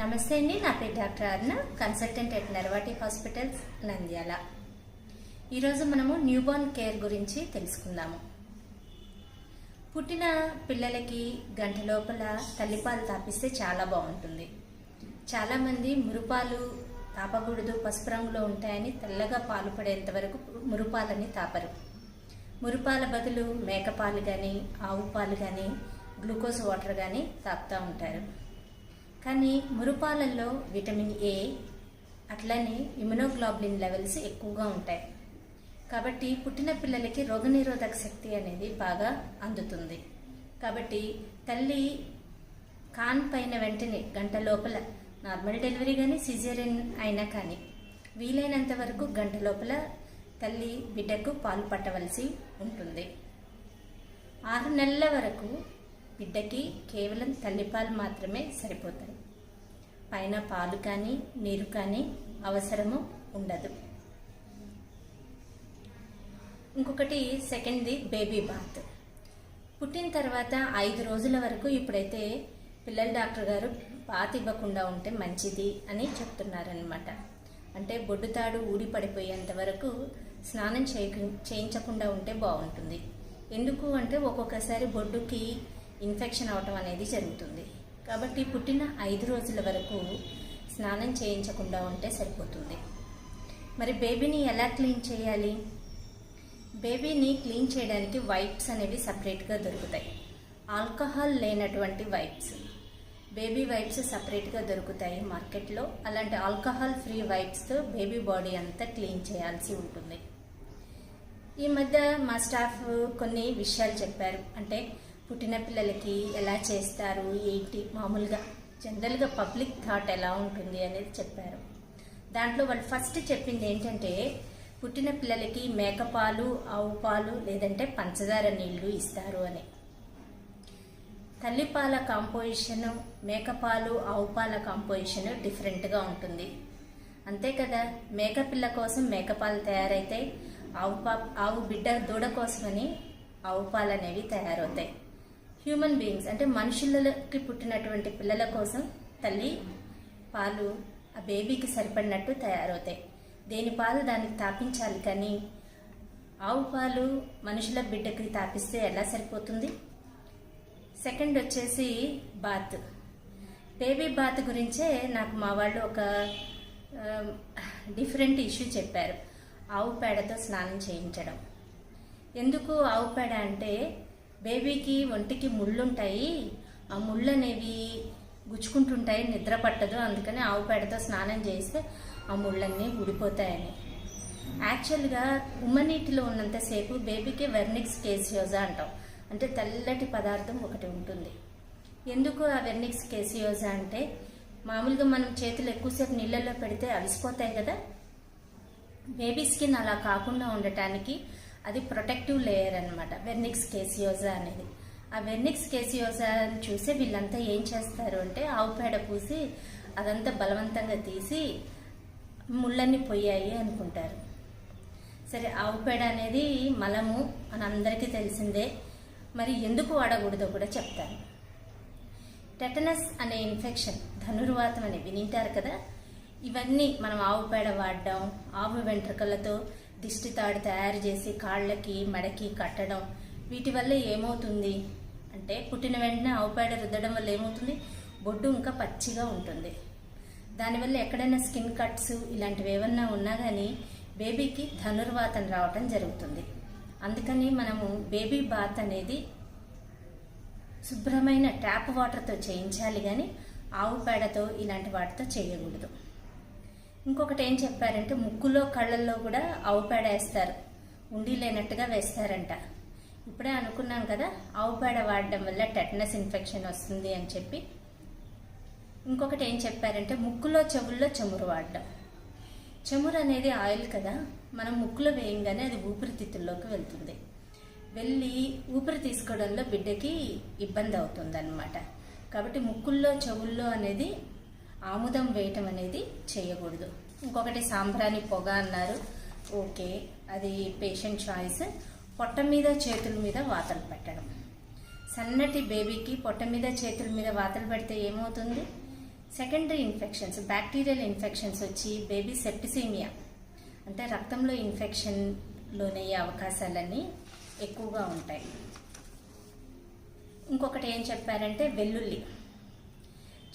నమస్తే అండి. నా పేరు doctor Arna consultant at Narvati hospitals Nandyal. ఈరోజు మనము న్యూబార్న్ కేర్ గురించి తెలుసుకుందాము. పుట్టిన పిల్లలకి గంట లోపల తల్లిపాలు తాపిస్తే చాలా బాగుంటుంది. చాలామంది మురుపాలు తాపకూడదు పసుపు రంగులో ఉంటాయని తెల్లగా పాలు పడేంత వరకు మురుపాలని తాపరు. మురుపాల బదులు మేకపాలు కానీ ఆవు పాలు కానీ గ్లూకోజ్ వాటర్ కానీ తాపుతూ ఉంటారు. కానీ మురుపాలల్లో విటమిన్ ఏ అట్లనే ఇమ్యునోగ్లోబులిన్ లెవెల్స్ ఎక్కువగా ఉంటాయి. కాబట్టి పుట్టిన పిల్లలకి రోగనిరోధక శక్తి అనేది బాగా అందుతుంది. కాబట్టి తల్లి కాన్ పైన వెంటనే గంట లోపల నార్మల్ డెలివరీ కానీ సిజేరియన్ అయినా కానీ వీలైనంత వరకు గంట లోపల తల్లి బిడ్డకు పాలు పట్టవలసి ఉంటుంది. ఆరు నెలల వరకు బిడ్డకి కేవలం తల్లిపాలు మాత్రమే సరిపోతాయి. పైన పాలు కానీ నీరు కానీ అవసరము ఉండదు. ఇంకొకటి సెకండ్ది బేబీ బాత్. పుట్టిన తర్వాత ఐదు రోజుల వరకు ఇప్పుడైతే పిల్లల డాక్టర్ గారు బాత్ ఇవ్వకుండా ఉంటే మంచిది అని చెప్తున్నారనమాట అంటే బొడ్డు తాడు ఊడి పడిపోయేంత వరకు స్నానం చేయ చేయించకుండా ఉంటే బాగుంటుంది. ఎందుకు అంటే ఒక్కొక్కసారి బొడ్డుకి ఇన్ఫెక్షన్ అవటం అనేది జరుగుతుంది. కాబట్టి పుట్టిన ఐదు రోజుల వరకు స్నానం చేయించకుండా ఉంటే సరిపోతుంది. మరి బేబీని ఎలా క్లీన్ చేయాలి? బేబీని క్లీన్ చేయడానికి వైప్స్ అనేవి సపరేట్గా దొరుకుతాయి. ఆల్కహాల్ లేనటువంటి వైప్స్ బేబీ వైప్స్ సపరేట్గా దొరుకుతాయి మార్కెట్లో. అలాంటి ఆల్కహాల్ ఫ్రీ వైప్స్తో బేబీ బాడీ అంతా క్లీన్ చేయాల్సి ఉంటుంది. ఈ మధ్య మా స్టాఫ్ కొన్ని విషయాలు చెప్పారు. అంటే పుట్టిన పిల్లలకి ఎలా చేస్తారు ఏంటి? మామూలుగా జనరల్గా పబ్లిక్ థాట్ ఎలా ఉంటుంది అనేది చెప్పారు. దాంట్లో వాళ్ళు ఫస్ట్ చెప్పింది ఏంటంటే పుట్టిన పిల్లలకి మేకపాలు ఆవు పాలు లేదంటే పంచదార నీళ్ళు ఇస్తారు అని. తల్లిపాల కాంపోజిషన్ మేకపాలు ఆవు పాల కాంపోజిషన్ డిఫరెంట్గా ఉంటుంది. అంతే కదా? మేకపిల్ల కోసం మేకపాలు తయారైతాయి ఆవు పా ఆవు బిడ్డ దూడ కోసమని ఆవు పాలు అనేవి తయారవుతాయి. హ్యూమన్ బీయింగ్స్ అంటే మనుషులకి పుట్టినటువంటి పిల్లల కోసం తల్లి పాలు ఆ బేబీకి సరిపడినట్టు తయారవుతాయి. దేని పాలు దానికి తాపించాలి కానీ ఆవు పాలు మనుషుల బిడ్డకి తాపిస్తే ఎలా సరిపోతుంది? సెకండ్ వచ్చేసి బాత్. బేబీ బాత్ గురించే నాకు మా వాళ్ళు ఒక డిఫరెంట్ ఇష్యూ చెప్పారు. ఆవు పేడతో స్నానం చేయించడం. ఎందుకు ఆవు పేడ అంటే బేబీకి ఒంటికి ముళ్ళుంటాయి. ఆ ముళ్ళు అనేవి గుచ్చుకుంటుంటాయి నిద్ర పట్టదు. అందుకని ఆవు పేడతో స్నానం చేస్తే ఆ ముళ్ళన్నీ ఊడిపోతాయని. యాక్చువల్గా ఉమ్మనీటిలో ఉన్నంతసేపు బేబీకి వెర్నిక్స్ కేసియోజా అంటాం. అంటే తెల్లటి పదార్థం ఒకటి ఉంటుంది. ఎందుకు ఆ వెర్నిక్స్ కేసియోజా అంటే మామూలుగా మనం చేతులు ఎక్కువసేపు నీళ్ళల్లో పెడితే అలసిపోతాయి కదా? బేబీ స్కిన్ అలా కాకుండా ఉండటానికి అది ప్రొటెక్టివ్ లేయర్ అనమాట వెర్నిక్స్ కేసియోజా అనేది. ఆ వెర్నిక్స్ కేసియోజా చూసి వీళ్ళంతా ఏం చేస్తారు అంటే ఆవు పేడ పూసి అదంతా బలవంతంగా తీసి ముళ్ళన్నీ పోయాయి అనుకుంటారు. సరే ఆవు పేడ అనేది మలము అని అందరికీ తెలిసిందే. మరి ఎందుకు వాడకూడదో కూడా చెప్తాను. టెటనస్ అనే ఇన్ఫెక్షన్ ధనుర్వాతం అని వినింటారు కదా. ఇవన్నీ మనం ఆవు పేడ వాడడం ఆవు వెంట్రుకలతో దిష్టి తాడు తయారు చేసి కాళ్ళకి మెడకి కట్టడం. వీటి వల్ల ఏమవుతుంది అంటే పుట్టిన వెంటనే ఆవు పేడ రుద్దడం వల్ల ఏమవుతుంది? బొడ్డు ఇంకా పచ్చిగా ఉంటుంది. దానివల్ల ఎక్కడైనా స్కిన్ కట్స్ ఇలాంటివి ఏమన్నా ఉన్నా కానీ బేబీకి ధనుర్వాతం రావటం జరుగుతుంది. అందుకని మనము బేబీ బాత్ అనేది శుభ్రమైన ట్యాప్ వాటర్తో చేయించాలి కానీ ఆవు పేడతో ఇలాంటి వాటితో చేయకూడదు. ఇంకొకటి ఏం చెప్పారంటే ముక్కులో కళ్ళల్లో కూడా ఆవు పేడ వేస్తారు. ఉండి లేనట్టుగా వేస్తారంట. ఇప్పుడే అనుకున్నాం కదా ఆవు పేడ వాడడం వల్ల టెటనస్ ఇన్ఫెక్షన్ వస్తుంది అని చెప్పి. ఇంకొకటి ఏం చెప్పారంటే ముక్కులో చెవుల్లో చమురు వాడడం. చమురు అనేది ఆయిల్ కదా మనం ముక్కులో వేయంగానే అది ఊపిరితిత్తుల్లోకి వెళ్తుంది. వెళ్ళి ఊపిరి తీసుకోవడంలో బిడ్డకి ఇబ్బంది అవుతుంది అనమాట కాబట్టి ముక్కుల్లో చెవుల్లో అనేది ఆముదం వేయటం అనేది చేయకూడదు. ఇంకొకటి సాంబ్రాణి పొగ అన్నారు. ఓకే అది పేషెంట్ చాయిస్. పొట్ట మీద చేతుల మీద వాతలు పెట్టడం. సన్నటి బేబీకి పొట్ట మీద చేతుల మీద వాతలు పెడితే ఏమవుతుంది? సెకండరీ ఇన్ఫెక్షన్స్ బ్యాక్టీరియల్ ఇన్ఫెక్షన్స్ వచ్చి బేబీ సెప్టిసీమియా. అంటే రక్తంలో ఇన్ఫెక్షన్ లోనయ్యే అవకాశాలన్నీ ఎక్కువగా ఉంటాయి. ఇంకొకటి ఏం చెప్పారంటే వెల్లుల్లి.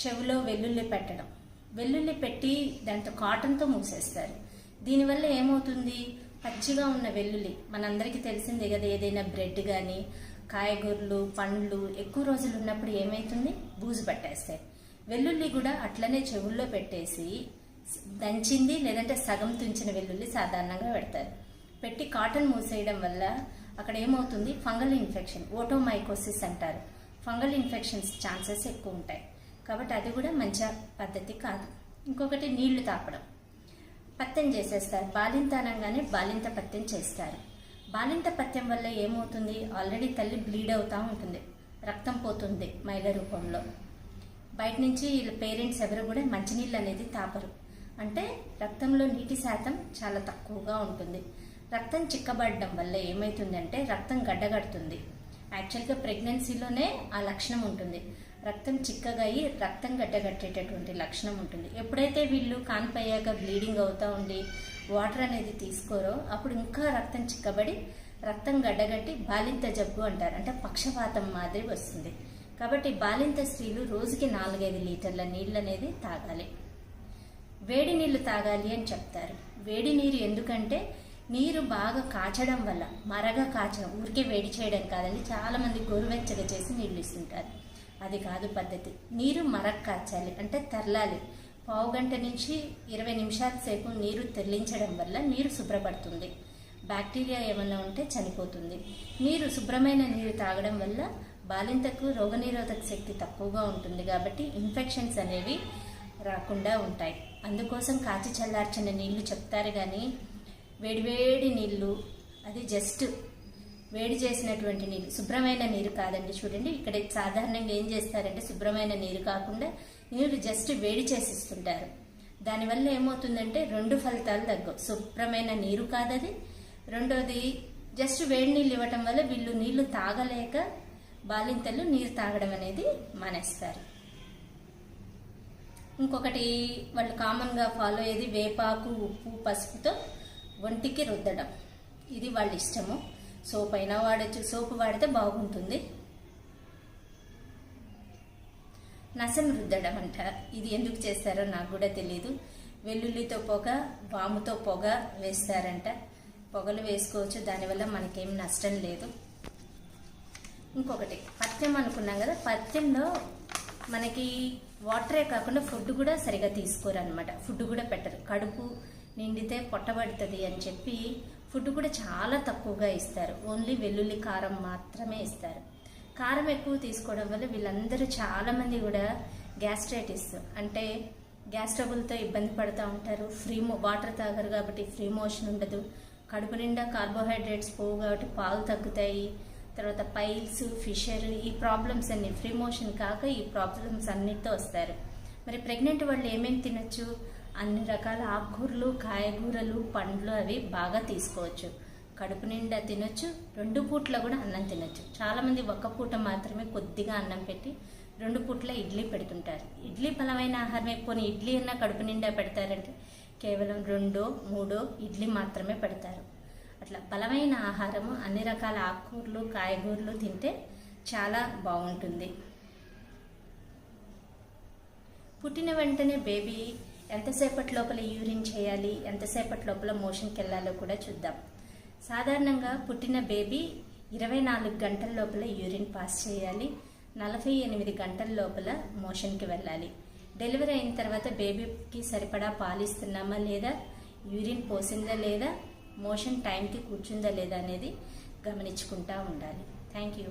చెవిలో వెల్లుల్లి పెట్టడం. వెల్లుల్లి పెట్టి దాంతో కాటన్తో మూసేస్తారు. దీనివల్ల ఏమవుతుంది? పచ్చిగా ఉన్న వెల్లుల్లి మనందరికీ తెలిసిందే కదా ఏదైనా బ్రెడ్ కానీ కాయగూరలు పండ్లు ఎక్కువ రోజులు ఉన్నప్పుడు ఏమవుతుంది బూజు పట్టేస్తాయి. వెల్లుల్లి కూడా అట్లనే చెవుల్లో పెట్టేసి దంచింది లేదంటే సగం తుంచిన వెల్లుల్లి సాధారణంగా పెడతారు. పెట్టి కాటన్ మూసేయడం వల్ల అక్కడ ఏమవుతుంది? ఫంగల్ ఇన్ఫెక్షన్ ఓటోమైకోసిస్ అంటారు. ఫంగల్ ఇన్ఫెక్షన్స్ ఛాన్సెస్ ఎక్కువ ఉంటాయి. కాబట్టి అది కూడా మంచి పద్ధతి కాదు. ఇంకొకటి నీళ్ళు తాపడం. పత్యం చేసేస్తారు. బాలింత అనగానే బాలింత పత్యం చేస్తారు. బాలింత పత్యం వల్ల ఏమవుతుంది? ఆల్రెడీ తల్లి బ్లీడ్ అవుతూ ఉంటుంది. రక్తం పోతుంది మైల రూపంలో. బయట నుంచి వీళ్ళ పేరెంట్స్ ఎవరు కూడా మంచినీళ్ళు అనేది తాపరు. అంటే రక్తంలో నీటి శాతం చాలా తక్కువగా ఉంటుంది. రక్తం చిక్కబడడం వల్ల ఏమవుతుందంటే రక్తం గడ్డగడుతుంది. యాక్చువల్గా ప్రెగ్నెన్సీలోనే ఆ లక్షణం ఉంటుంది. రక్తం చిక్కగా అయ్యి రక్తం గడ్డగట్టేటటువంటి లక్షణం ఉంటుంది. ఎప్పుడైతే వీళ్ళు కాన్పయ్యాక బ్లీడింగ్ అవుతూ ఉండి వాటర్ అనేది తీసుకోరో అప్పుడు ఇంకా రక్తం చిక్కబడి రక్తం గడ్డగట్టి బాలింత జబ్బు అంటారు. అంటే పక్షపాతం మాదిరి వస్తుంది. కాబట్టి బాలింత స్త్రీలు రోజుకి నాలుగైదు లీటర్ల నీళ్ళు అనేది తాగాలి. వేడి నీళ్ళు తాగాలి అని చెప్తారు. వేడి నీరు ఎందుకంటే నీరు బాగా కాచడం వల్ల మరగా కాచడం ఊరికే వేడి చేయడం కాదండి చాలామంది గోరువెచ్చగా చేసి నీళ్ళు ఇస్తుంటారు. అది కాదు పద్ధతి. నీరు మరక్ కాచాలి అంటే తరలాలి. పావు గంట నుంచి ఇరవై నిమిషాల సేపు నీరు తెరలించడం వల్ల నీరు శుభ్రపడుతుంది. బ్యాక్టీరియా ఏమైనా ఉంటే చనిపోతుంది. నీరు శుభ్రమైన నీరు తాగడం వల్ల బాలింతకు రోగనిరోధక శక్తి తక్కువగా ఉంటుంది కాబట్టి ఇన్ఫెక్షన్స్ అనేవి రాకుండా ఉంటాయి. అందుకోసం కాచి చల్లార్చిన నీళ్ళు చెప్తారు కానీ వేడివేడి నీళ్ళు అది జస్ట్ వేడి చేసినటువంటి నీరు శుభ్రమైన నీరు కాదండి. చూడండి ఇక్కడ సాధారణంగా ఏం చేస్తారంటే శుభ్రమైన నీరు కాకుండా నీరు జస్ట్ వేడి చేసిస్తుంటారు. దానివల్ల ఏమవుతుందంటే రెండు ఫలితాలు తగ్గవు. శుభ్రమైన నీరు కాదది. రెండోది జస్ట్ వేడి నీళ్ళు ఇవ్వటం వల్ల వీళ్ళు నీళ్ళు తాగలేక బాలింతలు నీరు తాగడం అనేది మానేస్తారు. ఇంకొకటి వాళ్ళు కామన్గా ఫాలో అయ్యేది వేపాకు ఉప్పు పసుపుతో ఒంటికి రుద్దడం. ఇది వాళ్ళ ఇష్టము. సోప్ అయినా వాడచ్చు. సోపు వాడితే బాగుంటుంది. నసం రుద్దడం అంట. ఇది ఎందుకు చేస్తారో నాకు కూడా తెలియదు వెల్లుల్లితో పొగ వాముతో పొగ వేస్తారంట. పొగలు వేసుకోవచ్చు. దానివల్ల మనకేం నష్టం లేదు. ఇంకొకటి. పథ్యం అనుకున్నాం కదా. పథ్యంలో మనకి వాటరే కాకుండా ఫుడ్ కూడా సరిగా తీసుకోరు అనమాట ఫుడ్ కూడా పెట్టరు. కడుపు నిండితే పొట్టబడుతుంది అని చెప్పి ఫుడ్ కూడా చాలా తక్కువగా ఇస్తారు. ఓన్లీ వెల్లుల్లి కారం మాత్రమే ఇస్తారు. కారం ఎక్కువ తీసుకోవడం వల్ల వీళ్ళందరూ చాలామంది కూడా గ్యాస్ట్రైటిస్ అంటే గ్యాస్ ట్రబుల్తో ఇబ్బంది పడుతూ ఉంటారు. ఫ్రీ వాటర్ తాగరు కాబట్టి ఫ్రీ మోషన్ ఉండదు. కడుపు నిండా కార్బోహైడ్రేట్స్ పోవు కాబట్టి పాలు తగ్గుతాయి. తర్వాత పైల్స్ ఫిషర్ ఈ ప్రాబ్లమ్స్ అన్ని ఫ్రీ మోషన్ కాక ఈ ప్రాబ్లమ్స్ అన్నిటితో వస్తారు. మరి ప్రెగ్నెంట్ వాళ్ళు ఏమేమి తినచ్చు? అన్ని రకాల ఆకుకూరలు కాయగూరలు పండ్లు అవి బాగా తీసుకోవచ్చు. కడుపు నిండా తినొచ్చు రెండు పూట్ల కూడా అన్నం తినొచ్చు. చాలామంది ఒక్క పూట మాత్రమే కొద్దిగా అన్నం పెట్టి రెండు పూట్ల ఇడ్లీ పెడుతుంటారు. ఇడ్లీ బలమైన ఆహారమే పోనీ ఇడ్లీ అన్న కడుపు నిండా పెడతారంటే కేవలం రెండో మూడో ఇడ్లీ మాత్రమే పెడతారు. అట్లా బలమైన ఆహారము అన్ని రకాల ఆకుకూరలు కాయగూరలు తింటే చాలా బాగుంటుంది. పుట్టిన వెంటనే బేబీ ఎంతసేపటి లోపల యూరిన్ చేయాలి ఎంతసేపటి లోపల మోషన్కి వెళ్ళాలో కూడా చూద్దాం. సాధారణంగా పుట్టిన బేబీ ఇరవై నాలుగు గంటల లోపల యూరిన్ పాస్ చేయాలి నలభై ఎనిమిది గంటల లోపల మోషన్కి వెళ్ళాలి. డెలివరీ అయిన తర్వాత బేబీకి సరిపడా పాలిస్తున్నామా లేదా యూరిన్ పోసిందా లేదా మోషన్ టైంకి కూర్చుందా లేదా అనేది గమనించుకుంటా ఉండాలి. Thank you.